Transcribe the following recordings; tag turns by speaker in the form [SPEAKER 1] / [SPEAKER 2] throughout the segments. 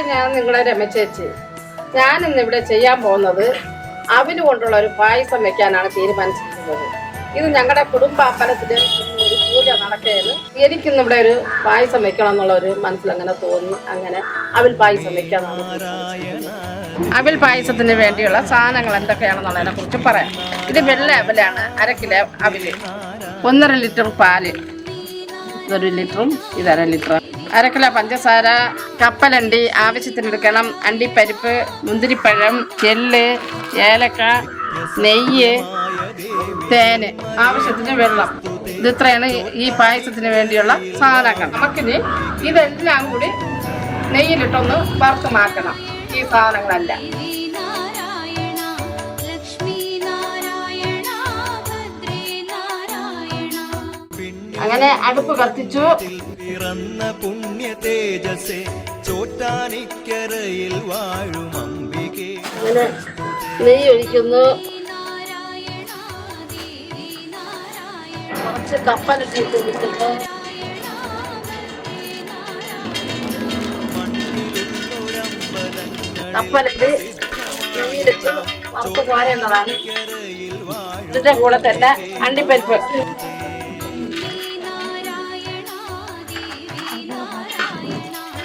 [SPEAKER 1] Hi ഞാൻ നിങ്ങളെ രമചേച്ചി. ഞാൻ ഇന്ന് ഇവിടെ ചെയ്യാൻ പോകുന്നത് അവിന് കൊണ്ടുള്ള ഒരു പായസം വെക്കാനാണ് തീരുമാനിച്ചിരിക്കുന്നത്. ഇത് ഞങ്ങളുടെ കുടുംബ അമ്പലത്തിൽ ഒരു പൂജ നടക്കുകയാണ് എനിക്കിന്ന് ഇവിടെ ഒരു പായസം വെക്കണം എന്നുള്ള ഒരു മനസ്സിൽ അങ്ങനെ തോന്നി. അങ്ങനെ അവിൽ പായസം വെക്കാനാണ്. അവിൽ പായസത്തിന് വേണ്ടിയുള്ള സാധനങ്ങൾ എന്തൊക്കെയാണെന്നുള്ളതിനെ കുറിച്ച് പറയാം. ഇത് വെള്ള അവിലാണ് അര കിലോ അവിൽ ഒന്നര ലിറ്റർ പാൽ ഇതൊരു ലിറ്ററും ഇതര ലിറ്റർ അര കിലോ പഞ്ചസാര കപ്പലണ്ടി ആവശ്യത്തിന് എടുക്കണം അണ്ടിപ്പരിപ്പ് മുന്തിരിപ്പഴം ചെല്ല് ഏലക്ക നെയ്യ് തേന് ആവശ്യത്തിന് വെള്ളം. ഇത് ഇത്രയാണ് ഈ പായസത്തിന് വേണ്ടിയുള്ള സാധനങ്ങൾ. നമുക്കിനി ഇതെല്ലാം കൂടി നെയ്യിലിട്ടൊന്ന് വറുത്ത് മാറ്റണം. ഈ സാധനങ്ങളെല്ലാം. അങ്ങനെ അടുപ്പ് കത്തിച്ചു.
[SPEAKER 2] പിറന്ന പുണ്യ തേജസേ ചോറ്റാനിക്കരയിൽ വാഴും അംബികേ.
[SPEAKER 1] അങ്ങനെ നെയ്യ് ഒഴിക്കുന്നു. കുറച്ച് കപ്പലിട്ട് കൊടുക്കുന്നു കപ്പലിട്ട് നെയ്യിലിട്ട്. വറുത്ത് പോരേണ്ടതാണ് ഇതിന്റെ കൂടെ തന്നെ അണ്ടിപ്പരിപ്പ്.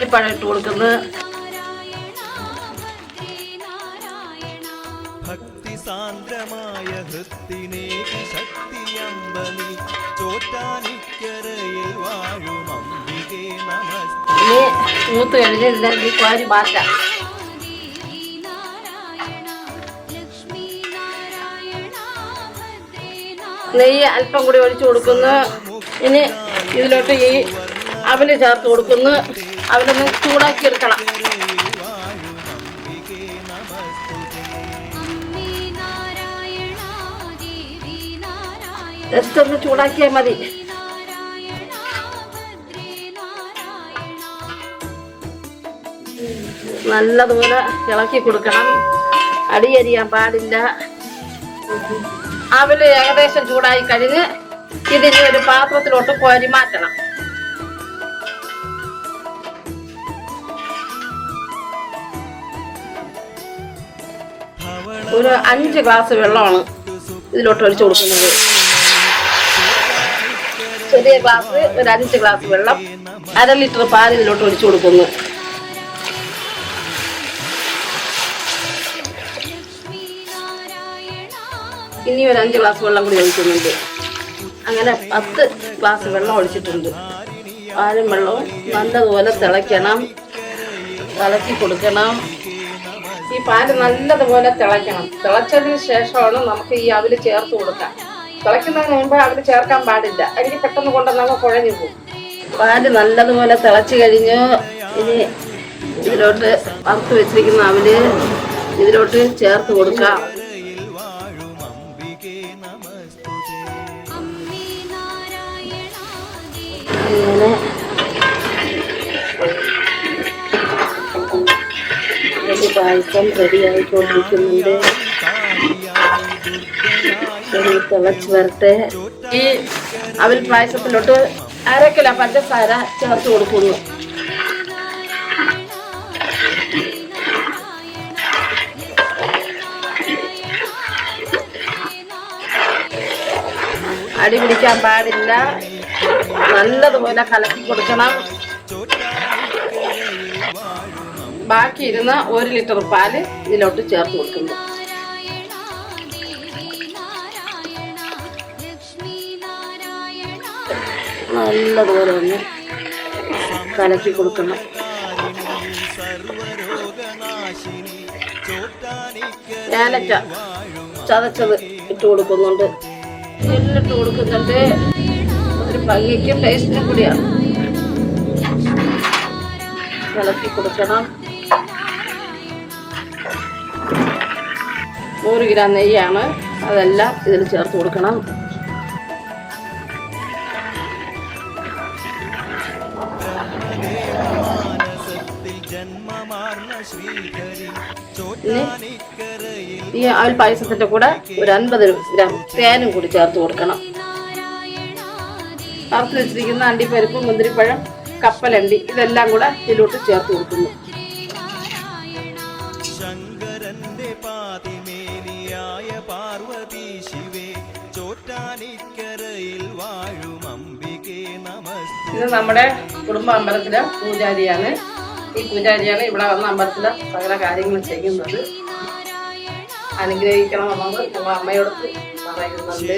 [SPEAKER 1] ഇപ്പഴം ഇട്ട് കൊടുക്കുന്നത്.
[SPEAKER 2] ഭക്തി സാന്ദ്രമായ ഹൃത്തിനേകി ശക്തിയമ്പനി ചോറ്റാനിക്കരയിൽ വാഴും അംബികേ നമസ്തേ.
[SPEAKER 1] ഇനി മൂത്ത് കഴിഞ്ഞ് ഇതിലേക്ക് കോരി മാറ്റാം. നെയ്യ് അല്പം കൂടി ഒഴിച്ചു കൊടുക്കുന്നു. ഇനി ഇതിലോട്ട് ഈ അവൽ ചേർത്ത് കൊടുക്കുന്നു. അവലൊന്ന് ചൂടാക്കി എടുക്കണം. ജസ്റ്റ് ഒന്ന് ചൂടാക്കിയാൽ മതി. നല്ലതുപോലെ ഇളക്കി കൊടുക്കണം. അടിയരിയാൻ പാടില്ല. അവൽ ഏകദേശം ചൂടായി കഴിഞ്ഞ് ഇതിന് ഒരു പാത്രത്തിലോട്ട് കോരി മാറ്റണം. ഒരു അഞ്ച് ഗ്ലാസ് വെള്ളമാണ് ഇതിലോട്ട് ഒഴിച്ചു കൊടുക്കുന്നത്. ചെറിയ ഗ്ലാസ് ഒരു അഞ്ച് ഗ്ലാസ് വെള്ളം അര ലിറ്റർ പാൽ ഇതിലോട്ട് ഒഴിച്ചു കൊടുക്കുന്നു. ഇനി ഒരു അഞ്ച് ഗ്ലാസ് വെള്ളം കൂടി ഒഴിക്കുന്നുണ്ട്. അങ്ങനെ പത്ത് ഗ്ലാസ് വെള്ളം ഒഴിച്ചിട്ടുണ്ട്. പാലും വെള്ളവും നല്ലതുപോലെ തിളയ്ക്കണം. തിളക്കി കൊടുക്കണം. ഈ പാൽ നല്ലതുപോലെ തിളയ്ക്കണം. തിളച്ചതിന് ശേഷമാണ് നമുക്ക് ഈ അവിൽ ചേർത്ത് കൊടുക്കാം തിളയ്ക്കുന്നതിന് മുമ്പ് അവിൽ ചേർക്കാൻ പാടില്ല. അല്ലെങ്കിൽ പെട്ടെന്ന് കൊണ്ടുവന്നാൽ കുഴഞ്ഞു പോകും. പാൽ നല്ലതുപോലെ തിളച്ച് കഴിഞ്ഞ് ഇനി ഇതിലോട്ട് വറുത്ത് വെച്ചിരിക്കുന്ന അവൽ ഇതിലോട്ട് ചേർത്ത് കൊടുക്കാം.
[SPEAKER 2] വാഴും അംബികേ നമസ്തേ
[SPEAKER 3] അമ്മേ നാരായണ
[SPEAKER 1] അങ്ങനെ ഒരു പായസം റെഡി ആയിക്കൊണ്ടിരിക്കുന്നുണ്ട് ഇനി തിളച്ച് വരട്ടെ. ഈ അവൽ പായസത്തിലോട്ട് അരക്കില കിലോ പഞ്ചസാര ചേർത്ത് കൊടുക്കുന്നു. അടി പിടിക്കാൻ പാടില്ല. നല്ലതുപോലെ കലക്കി കൊടുക്കണം. ബാക്കി ഇരുന്ന ഒരു ലിറ്റർ പാൽ ഇതിലോട്ട് ചേർത്ത് കൊടുക്കുന്നു. നല്ലതുപോലെ ഒന്ന് കലക്കി കൊടുക്കണം. ഏലക്ക ചതച്ചത് ഇട്ട് കൊടുക്കുന്നുണ്ട്. എല്ലിട്ട് കൊടുക്കുന്നുണ്ട്. ഒരു ഭംഗിക്കും ടേസ്റ്റിനും കൂടിയാണ്. കലക്കി കൊടുക്കണം. നൂറ് ഗ്രാം നെയ്യാണ്. അതെല്ലാം ഇതിൽ ചേർത്ത് കൊടുക്കണം. ഈ അവൽ പായസത്തിന്റെ കൂടെ ഒരു അൻപത് ഗ്രാം തേനും കൂടി ചേർത്ത് കൊടുക്കണം. വറുത്ത് വെച്ചിരിക്കുന്ന അണ്ടിപ്പരിപ്പ് മുന്തിരിപ്പഴം കപ്പലണ്ടി ഇതെല്ലാം കൂടെ ഇതിലോട്ട് ചേർത്ത് കൊടുക്കുന്നു. ഇത് നമ്മുടെ കുടുംബ അമ്പലത്തിലെ പൂജാരിയാണ്. ഈ പൂജാരിയാണ് ഇവിടെ വന്ന അമ്പലത്തിലെ സകല കാര്യങ്ങളും ചെയ്യുന്നത്. അനുഗ്രഹിക്കണമെന്നത് ഞങ്ങൾ അമ്മയോട് പറയുന്നുണ്ട്.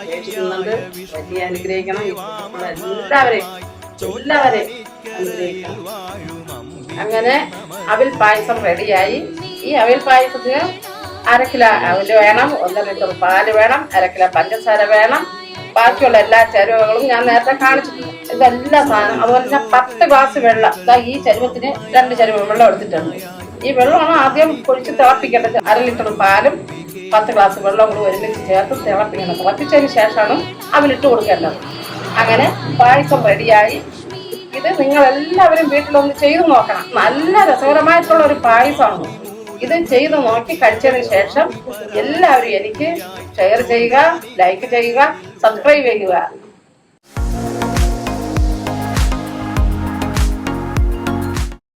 [SPEAKER 1] അപേക്ഷിക്കുന്നുണ്ട്. വലിയ അനുഗ്രഹിക്കണം. എല്ലാവരെയും എല്ലാവരെയും അനുഗ്രഹിക്കണം. അങ്ങനെ അവിൽ പായസം റെഡിയായി. ഈ അവിൽ പായസത്തിന് അര കിലോ അവിൽ വേണം. ഒന്നര ലിറ്റർ പാൽ വേണം. അര കിലോ പഞ്ചസാര വേണം. ബാക്കിയുള്ള എല്ലാ ചേരുവകളും ഞാൻ നേരത്തെ കാണിച്ചിട്ടുണ്ട്. ഇതെല്ലാ സാധനം. അതുപോലെ തന്നെ പത്ത് ഗ്ലാസ് വെള്ളം. ഇതാ ഈ ചരുവത്തിന് രണ്ട് ചരുവ വെള്ളം എടുത്തിട്ടുണ്ട്. ഈ വെള്ളമാണ് ആദ്യം പൊഴിച്ച് തിളപ്പിക്കേണ്ടത്. അര ലിറ്റർ പാലും പത്ത് ഗ്ലാസ് വെള്ളം കൂടി ഒരുമിച്ച് ചേർത്ത് തിളപ്പിക്കണം. തിളപ്പിച്ചതിന് ശേഷമാണ് അവനിട്ട് കൊടുക്കേണ്ടത്. അങ്ങനെ പായസം റെഡിയായി. ഇത് നിങ്ങൾ എല്ലാവരും വീട്ടിലൊന്ന് ചെയ്തു നോക്കണം. നല്ല രസകരമായിട്ടുള്ള ഒരു പായസമാണ്. ഇത് ചെയ്ത് നോക്കി കഴിച്ചതിന് ശേഷം എല്ലാവരും എനിക്ക് ഷെയർ ചെയ്യുക ലൈക്ക് ചെയ്യുക സബ്സ്ക്രൈബ് ചെയ്യുക